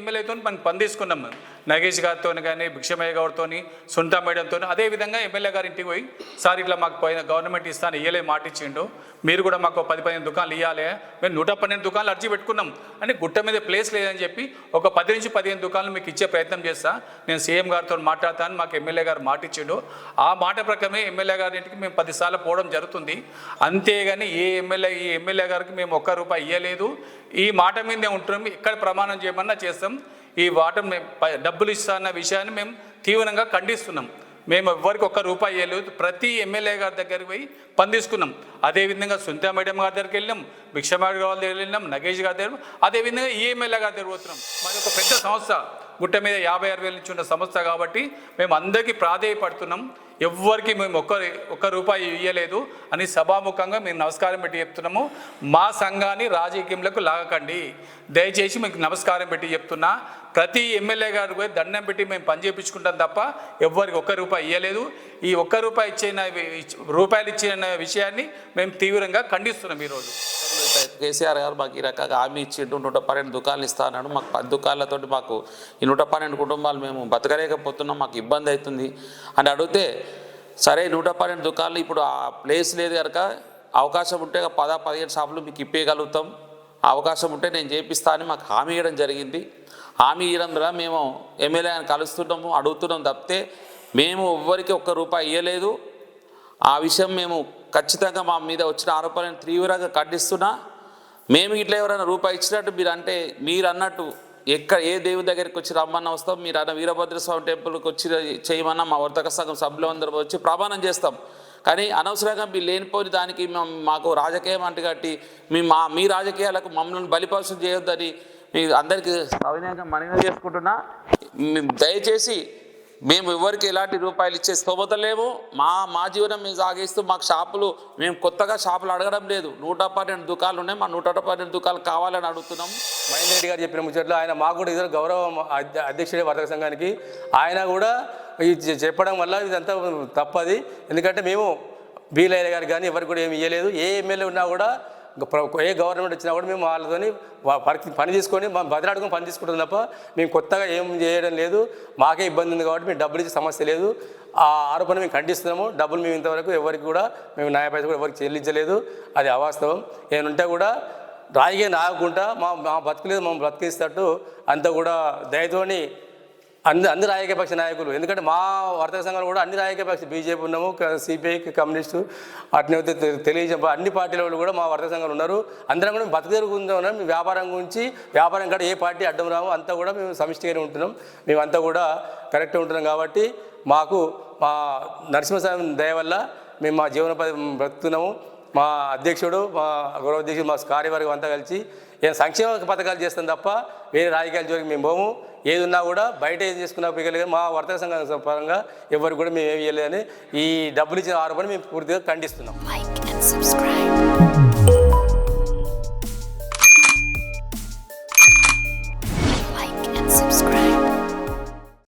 ఎమ్మెల్యేతో మనం పని తీసుకున్నాం మేము. నగేష్ గారితో కానీ భిక్షమయ్య గారితో సుంటా మేడంతో అదేవిధంగా ఎమ్మెల్యే గారి ఇంటికి పోయి సార్ ఇట్లా మాకు పోయిన గవర్నమెంట్ ఇస్తాను ఇయ్యలే మాట ఇచ్చిండు. మీరు కూడా మాకు పది పదిహేను దుకాణాలు ఇవ్వాలి మేము నూట పన్నెండు దుకాణాలు అర్జీ పెట్టుకున్నాం. అంటే గుట్ట మీద ప్లేస్ లేదని చెప్పి ఒక పది నుంచి పదిహేను దుకాణాలు మీకు ఇచ్చే ప్రయత్నం చేస్తా. నేను సీఎం గారితో మాట్లాడతాను మాకు ఎమ్మెల్యే గారు మాట ఇచ్చిండు. ఆ మాట ప్రకారమే ఎమ్మెల్యే గారి ఇంటికి మేము పదిసార్లు పోవడం జరుగుతుంది. అంతేగాని ఏ ఎమ్మెల్యే ఈ ఎమ్మెల్యే గారికి మేము ఒక్క రూపాయి ఇవ్వలేదు ఈ మాట మీదే ఉంటున్నాం. ఇక్కడ ప్రమాణం చేయమన్నా చేస్తాం. ఈ వాటర్ మేము ప- డబ్బులు ఇస్తాన్న విషయాన్ని మేము తీవ్రంగా ఖండిస్తున్నాం. మేము ఎవ్వరికి ఒక్క రూపాయి వేయలేదు ప్రతి ఎమ్మెల్యే గారి దగ్గరికి పోయి పందిస్తున్నాం అదేవిధంగా సునీతా మేడం గారి దగ్గరికి వెళ్ళినాం. భిక్షమాడి గారి దగ్గర వెళ్ళినాం. నగేష్ గారి దగ్గర అదేవిధంగా ఈ ఎమ్మెల్యే గారి దగ్గర పోతున్నాం. మాది ఒక పెద్ద సంస్థ. గుట్ట మీద యాభై ఆరు వేల నుంచి ఉన్న సంస్థ కాబట్టి మేము అందరికీ ప్రాధేయపడుతున్నాం. ఎవ్వరికి మేము ఒక్క ఒక్క రూపాయి ఇవ్వలేదు అని సభాముఖంగా మేము నమస్కారం పెట్టి చెప్తున్నాము. మా సంఘాన్ని రాజకీయంలోకి లాగకండి. దయచేసి మీకు నమస్కారం పెట్టి చెప్తున్నా. ప్రతి ఎమ్మెల్యే గారికి పోయి దండం పెట్టి మేము పని చేయించుకుంటాం తప్ప ఎవ్వరికి ఒక్క రూపాయి ఇవ్వలేదు ఈ ఒక్క రూపాయి ఇచ్చిన రూపాయలు ఇచ్చిన విషయాన్ని మేము తీవ్రంగా ఖండిస్తున్నాం ఈరోజు. కేసీఆర్ గారు మాకు ఈ రకంగా హామీ ఇచ్చిండు నూట పన్నెండు దుకాణాలు ఇస్తా అన్నాడు మాకు పది దుకాణాలతోటి మాకు ఈ నూట పన్నెండు కుటుంబాలు మేము బతకలేకపోతున్నాం మాకు ఇబ్బంది అవుతుంది అని అడిగితే సరే నూట పన్నెండు దుకాణాలు ఇప్పుడు ఆ ప్లేస్ లేదు కనుక అవకాశం ఉంటే పద పదిహేను షాపులు మీకు ఇప్పేయగలుగుతాం. అవకాశం ఉంటే నేను చేపిస్తా అని మాకు హామీ ఇవ్వడం జరిగింది. హామీ ఇవ్వడం ద్వారా మేము ఎమ్మెల్యేని కలుస్తున్నాము అడుగుతున్నాం తప్పితే మేము ఎవ్వరికి ఒక్క రూపాయి ఇవ్వలేదు ఆ విషయం మేము ఖచ్చితంగా మా మీద వచ్చిన ఆరోపణలను తీవ్రంగా ఖండిస్తున్నా మేము ఇట్లా ఎవరైనా రూపాయి ఇచ్చినట్టు మీరు అంటే మీరు అన్నట్టు ఎక్కడ ఏ దేవుని దగ్గరికి వచ్చి రమ్మన్నా వస్తాం మీరు అన్న వీరభద్ర స్వామి టెంపుల్కి వచ్చి చేయమన్నా మా వర్తక సంఘం సభ్యులు అందరూ వచ్చి ప్రమాణం చేస్తాం. కానీ అనవసరంగా మీరు లేనిపోని దానికి మేము మాకు రాజకీయం అంటుకట్టి మీ మా మీ రాజకీయాలకు మమ్మల్ని బలిపాసం చేయొద్దని మీ అందరికీ సవినయంగా మనవి చేసుకుంటున్నా. దయచేసి మేము ఎవరికి ఎలాంటి రూపాయలు ఇచ్చే స్తోమత లేము మా మా జీవనం మేము సాగిస్తూ మాకు షాపులు మేము కొత్తగా షాపులు అడగడం లేదు. నూట పన్నెండు దుకాలు ఉన్నాయి. మా నూట పన్నెండు దుకాణాలు కావాలని అడుగుతున్నాం. మహేందర్ రెడ్డి గారు చెప్పిన ముచ్చట్లు ఆయన మాకు కూడా ఇద్దరు గౌరవ అధ్యక్షుడే వర్తక సంఘానికి. ఆయన కూడా ఇది చెప్పడం వల్ల ఇదంతా తప్పది. ఎందుకంటే మేము బీలయ్య గారు కానీ ఎవరికి కూడా ఏమి ఇవ్వలేదు ఏ ఎమ్మెల్యే ఉన్నా కూడా ఏ గవర్నమెంట్ వచ్చినా కూడా మేము వాళ్ళతోని పని తీసుకొని మా బదిలాడుకొని పని తీసుకుంటాం తప్ప మేము కొత్తగా ఏం చేయడం లేదు. మాకే ఇబ్బంది ఉంది కాబట్టి మేము డబ్బులు ఇచ్చే సమస్య లేదు. ఆ ఆరోపణ మేము ఖండిస్తున్నాము. డబ్బులు మేము ఇంతవరకు ఎవరికి కూడా మేము న్యాయపైస కూడా ఎవరికి చెల్లించలేదు. అది అవాస్తవం. ఏమంటే కూడా రాయిగే నాగకుండా మా మా బతుకులేదు మమ్మల్ని బ్రతికిస్తట్టు అంతా కూడా దయతోని అన్ని అన్ని రాజకీయపక్ష నాయకులు. ఎందుకంటే మా వర్తక సంఘాలు కూడా అన్ని రాజకీయపక్ష బీజేపీ ఉన్నాము సిపిఐ కమ్యూనిస్టు అట్నే తెలియజేప అన్ని పార్టీల వాళ్ళు కూడా మా వర్తక సంఘాలు ఉన్నారు. అందరం కూడా బతుకుదరుగుందాం మీ వ్యాపారం గురించి వ్యాపారం కూడా ఏ పార్టీ అడ్డం రాము అంతా కూడా మేము సమిష్టిగానే ఉంటున్నాం. మేమంతా కూడా కరెక్ట్గా ఉంటున్నాం కాబట్టి మాకు మా నరసింహస్వామి దయ వల్ల మేము మా జీవనోపాధి బ్రతుకుతున్నాము. మా అధ్యక్షుడు మా గౌరవ అధ్యక్షుడు మా కార్యవర్గం అంతా కలిసి ఏం సంక్షేమ పథకాలు చేస్తాం తప్ప వేరే రాజకీయాల జోలికి మేము పోము ఏది ఉన్నా కూడా బయట ఏం చేసుకున్నా పీకలేదు మా వర్తక సంఘం పరంగా ఎవరికి కూడా మేము ఏమి చేయలేదని ఈ డబ్బులు ఇచ్చిన ఆరోపణ మేము పూర్తిగా ఖండిస్తున్నాం.